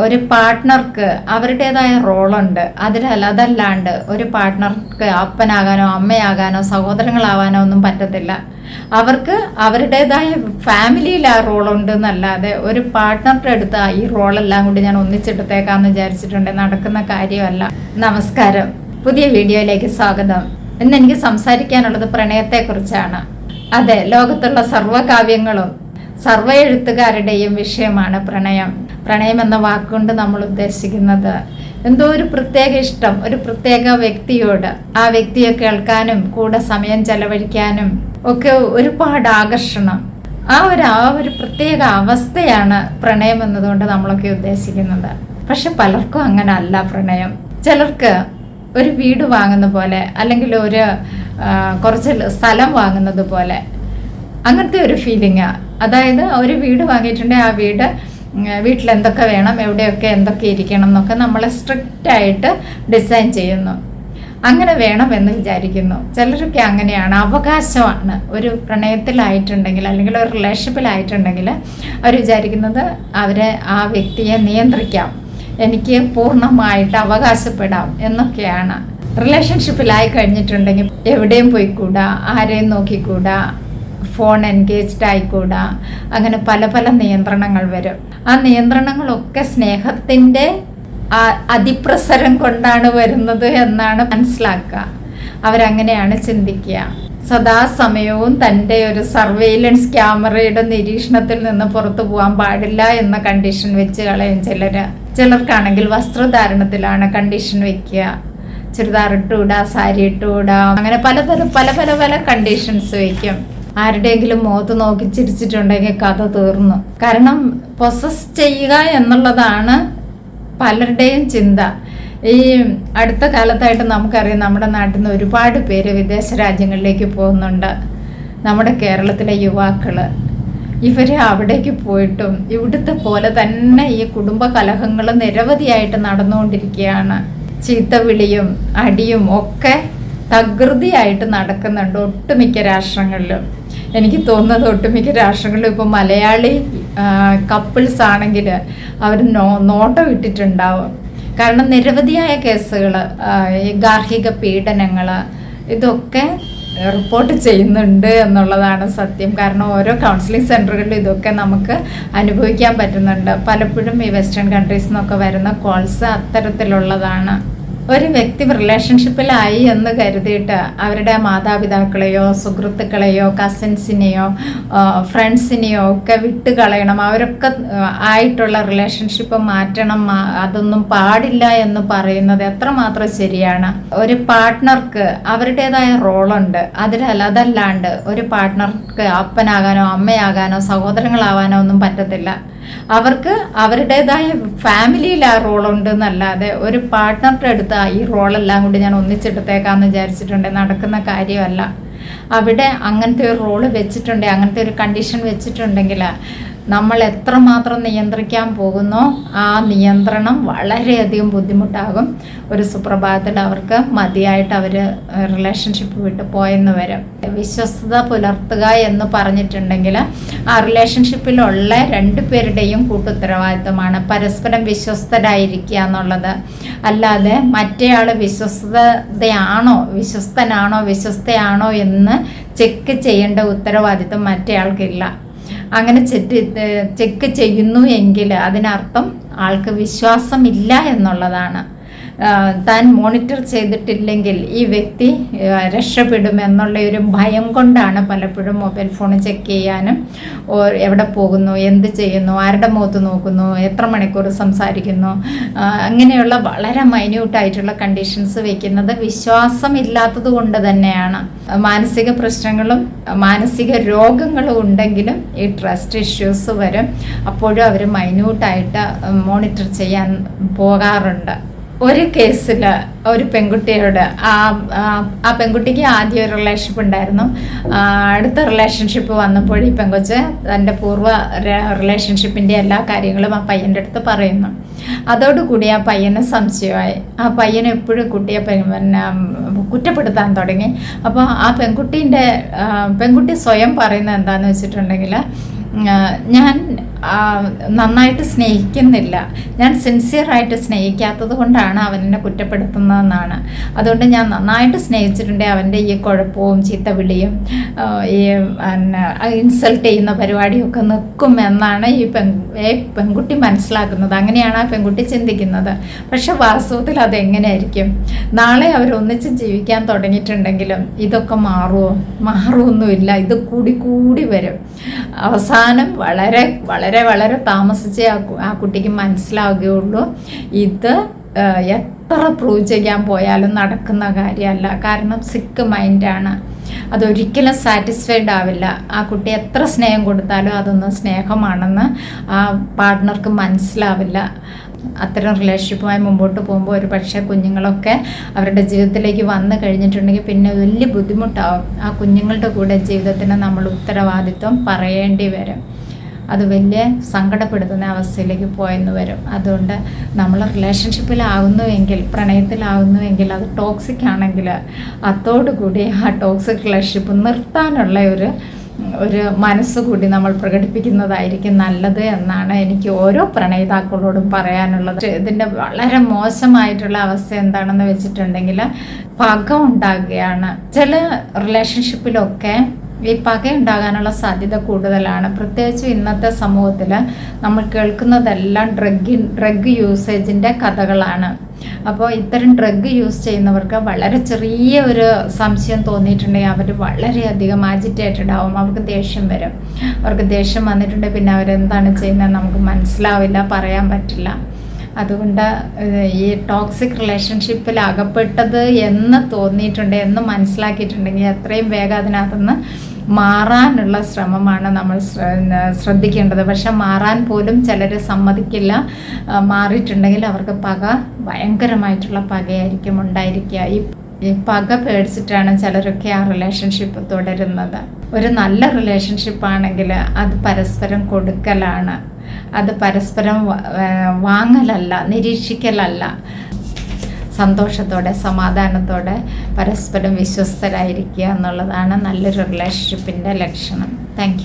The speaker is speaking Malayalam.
ഒരു പാർട്ട്ണർക്ക് അവരുടേതായ റോളുണ്ട്. അതിലല്ല അതല്ലാണ്ട് ഒരു പാർട്ട്ണർക്ക് അപ്പനാകാനോ അമ്മയാകാനോ സഹോദരങ്ങളാവാനോ ഒന്നും പറ്റത്തില്ല. അവർക്ക് അവരുടേതായ ഫാമിലിയിൽ ആ റോളുണ്ട് എന്നല്ലാതെ ഒരു പാർട്ട്ണറുടെ അടുത്ത് ഈ റോളെല്ലാം കൂടി ഞാൻ ഒന്നിച്ചെടുത്തേക്കാന്ന് വിചാരിച്ചിട്ടുണ്ട്. നടക്കുന്ന കാര്യമല്ല. നമസ്കാരം. പുതിയ വീഡിയോയിലേക്ക് സ്വാഗതം. ഇന്ന് എനിക്ക് സംസാരിക്കാനുള്ളത് പ്രണയത്തെക്കുറിച്ചാണ്. അതെ ലോകത്തുള്ള സർവകാവ്യങ്ങളും സർവ എഴുത്തുകാരുടെയും വിഷയമാണ് പ്രണയം. പ്രണയം എന്ന വാക്കുകൊണ്ട് നമ്മൾ ഉദ്ദേശിക്കുന്നത് എന്തോ ഒരു പ്രത്യേക ഇഷ്ടം ഒരു പ്രത്യേക വ്യക്തിയോട് ആ വ്യക്തിയെ കേൾക്കാനും കൂടെ സമയം ചെലവഴിക്കാനും ഒക്കെ ഒരുപാട് ആകർഷണം. ആ ഒരു ആ ഒരു പ്രത്യേക അവസ്ഥയാണ് പ്രണയം എന്നതുകൊണ്ട് നമ്മളൊക്കെ ഉദ്ദേശിക്കുന്നത്. പക്ഷെ പലർക്കും അങ്ങനെ അല്ല പ്രണയം. ചിലർക്ക് ഒരു വീട് വാങ്ങുന്ന പോലെ അല്ലെങ്കിൽ ഒരു കുറച്ച് സ്ഥലം വാങ്ങുന്നത് പോലെ അങ്ങനത്തെ ഒരു ഫീലിംഗാ അതായത് ഒരു വീട് വാങ്ങിയിട്ടുണ്ടെങ്കിൽ ആ വീട് വീട്ടിൽ എന്തൊക്കെ വേണം എവിടെയൊക്കെ എന്തൊക്കെ ഇരിക്കണം എന്നൊക്കെ നമ്മളെ സ്ട്രിക്റ്റ് ആയിട്ട് ഡിസൈൻ ചെയ്യുന്നു. അങ്ങനെ വേണം എന്ന് വിചാരിക്കുന്നു. ചിലരൊക്കെ അങ്ങനെയാണ്. അവകാശമാണ്. ഒരു പ്രണയത്തിലായിട്ടുണ്ടെങ്കിൽ അല്ലെങ്കിൽ ഒരു റിലേഷൻഷിപ്പിലായിട്ടുണ്ടെങ്കിൽ അവർ വിചാരിക്കുന്നത് അവരെ ആ വ്യക്തിയെ നിയന്ത്രിക്കാം. എനിക്ക് പൂർണമായിട്ട് അവകാശപ്പെടാം എന്നൊക്കെയാണ്. റിലേഷൻഷിപ്പിലായി കഴിഞ്ഞിട്ടുണ്ടെങ്കിൽ എവിടെയും പോയിക്കൂടാ? ആരെയും നോക്കിക്കൂടാ? Phone engaged ആയിക്കൂടാ. അങ്ങനെ പല പല നിയന്ത്രണങ്ങൾ വരും. ആ നിയന്ത്രണങ്ങളൊക്കെ സ്നേഹത്തിന്റെ അതിപ്രസരം കൊണ്ടാണ് വരുന്നത് എന്നാണ് മനസ്സിലാക്കുക. അവരങ്ങനെയാണ് ചിന്തിക്കുക. സദാസമയവും തന്റെ ഒരു സർവെയിലൻസ് ക്യാമറയുടെ നിരീക്ഷണത്തിൽ നിന്ന് പുറത്തു പോകാൻ പാടില്ല എന്ന കണ്ടീഷൻ വെച്ച് കളയും ചിലർ ചിലർക്കാണെങ്കിൽ വസ്ത്രധാരണത്തിലാണ് കണ്ടീഷൻ വെക്കുക. ചുരിദാർ ഇട്ടുകൂടാ സാരി ഇട്ടുകൂടാ. അങ്ങനെ പലതരം പല പല പല കണ്ടീഷൻസ് വെക്കും. ആരുടെയെങ്കിലും മുഖത്ത് നോക്കി ചിരിച്ചിട്ടുണ്ടെങ്കിൽ കഥ തീർന്നു. കാരണം പൊസസ് ചെയ്യുക എന്നുള്ളതാണ് പലരുടെയും ചിന്ത. ഈ അടുത്ത കാലത്തായിട്ട് നമുക്കറിയാം നമ്മുടെ നാട്ടിൽ നിന്ന് ഒരുപാട് പേര് വിദേശ രാജ്യങ്ങളിലേക്ക് പോകുന്നുണ്ട്. നമ്മുടെ കേരളത്തിലെ യുവാക്കൾ ഇവർ അവിടേക്ക് പോയിട്ടും ഇവിടുത്തെ പോലെ തന്നെ ഈ കുടുംബ കലഹങ്ങൾ നിരവധിയായിട്ട് നടന്നുകൊണ്ടിരിക്കുകയാണ്. ചീത്തവിളിയും അടിയും ഒക്കെ തകൃതിയായിട്ട് നടക്കുന്നുണ്ട് ഒട്ടുമിക്ക രാഷ്ട്രങ്ങളിലും. എനിക്ക് തോന്നുന്നത് ഒട്ടുമിക്ക രാഷ്ട്രങ്ങളിലും ഇപ്പോൾ മലയാളി കപ്പിൾസ് ആണെങ്കിൽ അവർ നോ നോട്ടം ഇട്ടിട്ടുണ്ടാവും. കാരണം നിരവധിയായ കേസുകൾ ഈ ഗാർഹിക പീഡനങ്ങൾ ഇതൊക്കെ റിപ്പോർട്ട് ചെയ്യുന്നുണ്ട് എന്നുള്ളതാണ് സത്യം. കാരണം ഓരോ കൗൺസിലിംഗ് സെന്ററുകളിലും ഇതൊക്കെ നമുക്ക് അനുഭവിക്കാൻ പറ്റുന്നുണ്ട്. പലപ്പോഴും ഈ വെസ്റ്റേൺ കൺട്രീസ് നിന്നൊക്കെ വരുന്ന കോൾസ് അത്തരത്തിലുള്ളതാണ്. ഒരു വ്യക്തി റിലേഷൻഷിപ്പിലായി എന്ന് കരുതിയിട്ട് അവരുടെ മാതാപിതാക്കളെയോ സുഹൃത്തുക്കളെയോ കസിൻസിനെയോ ഫ്രണ്ട്സിനെയോ ഒക്കെ വിട്ട് കളയണം അവരൊക്കെ ആയിട്ടുള്ള റിലേഷൻഷിപ്പ് മാറ്റണം. അതൊന്നും പാടില്ല എന്ന് പറയുന്നത് എത്രമാത്രം ശരിയാണ്? ഒരു പാർട്ട്ണർക്ക് അവരുടേതായ റോളുണ്ട് അതിലല്ല അതല്ലാണ്ട് ഒരു പാർട്ട്ണർക്ക് അപ്പനാകാനോ അമ്മയാകാനോ സഹോദരങ്ങളാവാനോ ഒന്നും പറ്റത്തില്ല. അവർക്ക് അവരുടേതായ ഫാമിലിയിൽ ആ റോളുണ്ട് എന്നല്ലാതെ ഒരു പാർട്ട്ണറുടെ അടുത്ത് ഈ റോളെല്ലാം കൂടി ഞാൻ ഒന്നിച്ചെടുത്തേക്കാന്ന് വിചാരിച്ചിട്ടുണ്ട്. നടക്കുന്ന കാര്യമല്ല. അവിടെ അങ്ങനത്തെ ഒരു റോൾ വെച്ചിട്ടുണ്ടെങ്കിൽ അങ്ങനത്തെ ഒരു കണ്ടീഷൻ വെച്ചിട്ടുണ്ടെങ്കിൽ നമ്മൾ എത്രമാത്രം നിയന്ത്രിക്കാൻ പോകുന്നോ ആ നിയന്ത്രണം വളരെയധികം ബുദ്ധിമുട്ടാകും. ഒരു സുപ്രഭാതത്തിൽ അവർക്ക് മതിയായിട്ട് അവർ റിലേഷൻഷിപ്പ് വിട്ട് പോയെന്ന് വരും. വിശ്വസ്തത പുലർത്തുക എന്ന് പറഞ്ഞിട്ടുണ്ടെങ്കിൽ ആ റിലേഷൻഷിപ്പിലുള്ള രണ്ടുപേരുടെയും കൂട്ടുത്തരവാദിത്തമാണ് പരസ്പരം വിശ്വസ്തരായിരിക്കുക എന്നുള്ളത്. അല്ലാതെ മറ്റേയാൾ വിശ്വസ്തതയാണോ വിശ്വസ്തനാണോ വിശ്വസ്തയാണോ എന്ന് ചെക്ക് ചെയ്യേണ്ട ഉത്തരവാദിത്തം മറ്റേയാൾക്കില്ല. അങ്ങനെ ചെക്ക് ചെയ്യുന്നു എങ്കിൽ അതിനർത്ഥം ആൾക്ക് വിശ്വാസമില്ല എന്നുള്ളതാണ്. താൻ മോണിറ്റർ ചെയ്തിട്ടില്ലെങ്കിൽ ഈ വ്യക്തി രക്ഷപ്പെടുമെന്നുള്ള ഒരു ഭയം കൊണ്ടാണ് പലപ്പോഴും മൊബൈൽ ഫോൺ ചെക്ക് ചെയ്യാനും എവിടെ പോകുന്നു എന്ത് ചെയ്യുന്നു ആരുടെ മുഖത്ത് നോക്കുന്നു എത്ര മണിക്കൂർ സംസാരിക്കുന്നു അങ്ങനെയുള്ള വളരെ മൈന്യൂട്ടായിട്ടുള്ള കണ്ടീഷൻസ് വെക്കുന്നത് വിശ്വാസമില്ലാത്തത് കൊണ്ട് തന്നെയാണ്. മാനസിക പ്രശ്നങ്ങളും മാനസിക രോഗങ്ങളും ഉണ്ടെങ്കിലും ഈ ട്രസ്റ്റ് ഇഷ്യൂസ് വരും. അപ്പോഴും അവർ മൈന്യൂട്ടായിട്ട് മോണിറ്റർ ചെയ്യാൻ പോകാറുണ്ട്. ഒരു കേസിൽ ഒരു പെൺകുട്ടിയോട് ആ ആ- പെൺകുട്ടിക്ക് ആദ്യം ഒരു റിലേഷൻഷിപ്പ് ഉണ്ടായിരുന്നു. അടുത്ത റിലേഷൻഷിപ്പ് വന്നപ്പോൾ ഈ പെങ്കൊച്ച് തന്റെ പൂർവ റിലേഷൻഷിപ്പിന്റെ എല്ലാ കാര്യങ്ങളും ആ പയ്യന്റെ അടുത്ത് പറയുന്നു. അതോടുകൂടി ആ പയ്യന് സംശയമായി. ആ പയ്യൻ എപ്പോഴും കുട്ടിയെ പിന്നെ കുറ്റപ്പെടുത്താൻ തുടങ്ങി. അപ്പോൾ ആ പെൺകുട്ടീന്റെ പെൺകുട്ടി സ്വയം പറയുന്നത് എന്താണെന്ന് വെച്ചിട്ടുണ്ടെങ്കിൽ ഞാൻ നന്നായിട്ട് സ്നേഹിക്കുന്നില്ല. ഞാൻ സിൻസിയറായിട്ട് സ്നേഹിക്കാത്തത് കൊണ്ടാണ് അവൻ എന്നെ കുറ്റപ്പെടുത്തുന്നതെന്നാണ്. അതുകൊണ്ട് ഞാൻ നന്നായിട്ട് സ്നേഹിച്ചിട്ടുണ്ട് അവന്റെ ഈ കുഴപ്പവും ചീത്തവിളിയും വിളിയും ഈ ഇൻസൾട്ട് ചെയ്യുന്ന പരിപാടിയൊക്കെ നിൽക്കും എന്നാണ് ഈ പെൺ പെൺകുട്ടി മനസ്സിലാക്കുന്നത്. അങ്ങനെയാണ് ആ പെൺകുട്ടി ചിന്തിക്കുന്നത്. പക്ഷെ വാസ്തവത്തിൽ അതെങ്ങനെയായിരിക്കും? നാളെ അവർ ഒന്നിച്ച് ജീവിക്കാൻ തുടങ്ങിയിട്ടുണ്ടെങ്കിലും ഇതൊക്കെ മാറുമോ? മാറുമൊന്നുമില്ല. ഇത് കൂടി കൂടി വരും. അവസാനം വളരെ വളരെ വളരെ വളരെ താമസിച്ചേ ആ കുട്ടിക്ക് മനസ്സിലാവുകയുള്ളൂ. ഇത് എത്ര പ്രൂവ് ചെയ്യാൻ പോയാലും നടക്കുന്ന കാര്യമല്ല. കാരണം സിക്ക് മൈൻഡാണ് അതൊരിക്കലും സാറ്റിസ്ഫൈഡ് ആവില്ല. ആ കുട്ടി എത്ര സ്നേഹം കൊടുത്താലും അതൊന്നും സ്നേഹമാണെന്ന് ആ പാർട്ട്ണർക്ക് മനസ്സിലാവില്ല. അത്തരം റിലേഷൻഷിപ്പുമായി മുമ്പോട്ട് പോകുമ്പോൾ ഒരു പക്ഷേ കുഞ്ഞുങ്ങളൊക്കെ അവരുടെ ജീവിതത്തിലേക്ക് വന്നു കഴിഞ്ഞിട്ടുണ്ടെങ്കിൽ പിന്നെ വലിയ ബുദ്ധിമുട്ടാവും. ആ കുഞ്ഞുങ്ങളുടെ കൂടെ ജീവിതത്തിന് നമ്മൾ ഉത്തരവാദിത്വം പറയേണ്ടി വരും. അത് വലിയ സങ്കടപ്പെടുത്തുന്ന അവസ്ഥയിലേക്ക് പോയെന്ന് വരും. അതുകൊണ്ട് നമ്മൾ റിലേഷൻഷിപ്പിലാവുന്നുവെങ്കിൽ പ്രണയത്തിലാവുന്നുവെങ്കിൽ അത് ടോക്സിക് ആണെങ്കിൽ അതോടുകൂടി ആ ടോക്സിക് റിലേഷൻഷിപ്പ് നിർത്താനുള്ള ഒരു ഒരു മനസ്സുകൂടി നമ്മൾ പ്രകടിപ്പിക്കുന്നതായിരിക്കും നല്ലത് എന്നാണ് എനിക്ക് ഓരോ പ്രണയിതാക്കളോടും പറയാനുള്ളത്. ഇതിന്റെ വളരെ മോശമായിട്ടുള്ള അവസ്ഥ എന്താണെന്ന് വെച്ചിട്ടുണ്ടെങ്കിൽ പക ഉണ്ടാകുകയാണ് ചില റിലേഷൻഷിപ്പിലൊക്കെ ഈ പക ഉണ്ടാകാനുള്ള സാധ്യത കൂടുതലാണ്. പ്രത്യേകിച്ച് ഇന്നത്തെ സമൂഹത്തിൽ നമ്മൾ കേൾക്കുന്നതെല്ലാം ഡ്രഗ് ഡ്രഗ് യൂസേജിന്റെ കഥകളാണ്. അപ്പോൾ ഇത്തരം ഡ്രഗ് യൂസ് ചെയ്യുന്നവർക്ക് വളരെ ചെറിയ ഒരു സംശയം തോന്നിയിട്ടുണ്ടെങ്കിൽ അവർ വളരെയധികം ആജിറ്റേറ്റഡ് ആവും. അവർക്ക് ദേഷ്യം വരും. അവർക്ക് ദേഷ്യം വന്നിട്ടുണ്ടെങ്കിൽ പിന്നെ അവരെന്താണ് ചെയ്യുന്നത് നമുക്ക് മനസ്സിലാവില്ല പറയാൻ പറ്റില്ല. അതുകൊണ്ട് ഈ ടോക്സിക് റിലേഷൻഷിപ്പിൽ അകപ്പെട്ടത് എന്ന് തോന്നിയിട്ടുണ്ട് എന്ന് മനസ്സിലാക്കിയിട്ടുണ്ടെങ്കിൽ എത്രയും വേഗം അതിനകത്തുനിന്ന് മാറാനുള്ള ശ്രമമാണ് നമ്മൾ ശ്രദ്ധിക്കേണ്ടത്. പക്ഷെ മാറാൻ പോലും ചിലർ സമ്മതിക്കില്ല. മാറിയിട്ടുണ്ടെങ്കിൽ അവർക്ക് പക ഭയങ്കരമായിട്ടുള്ള പകയായിരിക്കും ഉണ്ടായിരിക്കുക. ഈ പക പേടിച്ചിട്ടാണ് ചിലരൊക്കെ ആ റിലേഷൻഷിപ്പ് തുടരുന്നത്. ഒരു നല്ല റിലേഷൻഷിപ്പ് ആണെങ്കിൽ അത് പരസ്പരം കൊടുക്കലാണ്. അത് പരസ്പരം വാങ്ങലല്ല നിരീക്ഷിക്കലല്ല. സന്തോഷത്തോടെ സമാധാനത്തോടെ പരസ്പരം വിശ്വസ്തരായിരിക്കുക എന്നുള്ളതാണ് നല്ലൊരു റിലേഷൻഷിപ്പിന്റെ ലക്ഷണം. താങ്ക്